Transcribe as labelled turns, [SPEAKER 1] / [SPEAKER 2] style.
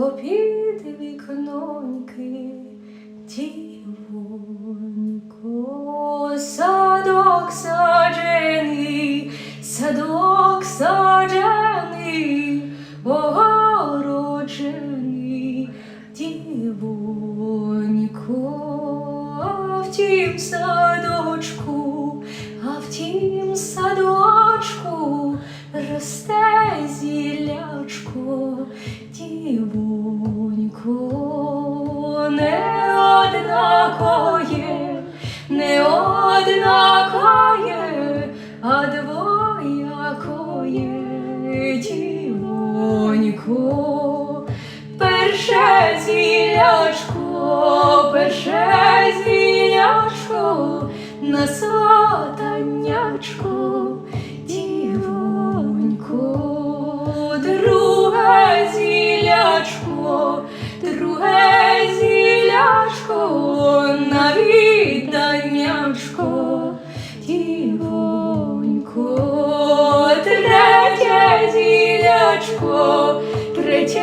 [SPEAKER 1] попід вікноньки, дівонько, садок саджений, садок саджений, огороджений, дівонько, в тім однакоє, не однакоє, а двоякоє, дівонько, перше зілячко, перше зілячко, на сатанячко, відданнячко, дівонько, третє зілячко, третє